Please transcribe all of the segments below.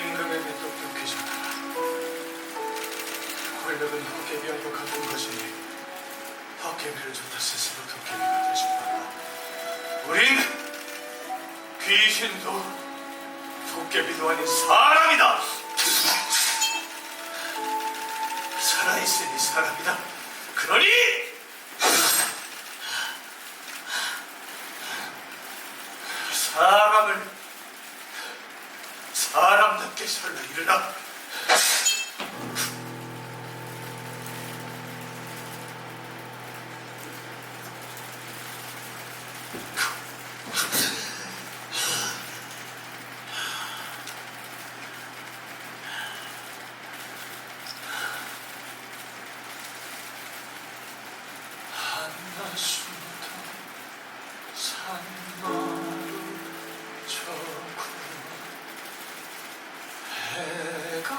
임금의 밑도 뜯기잖아 권력은 도깨비하고 같은 것이니 도깨비를 줬다 스스로 도깨비가 되지 말라 우린 귀신도 도깨비도 아닌 사람이다. 살아있으니 사람이다. 그러니 사람을 사람답게 살라 일어나.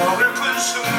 We're consumed.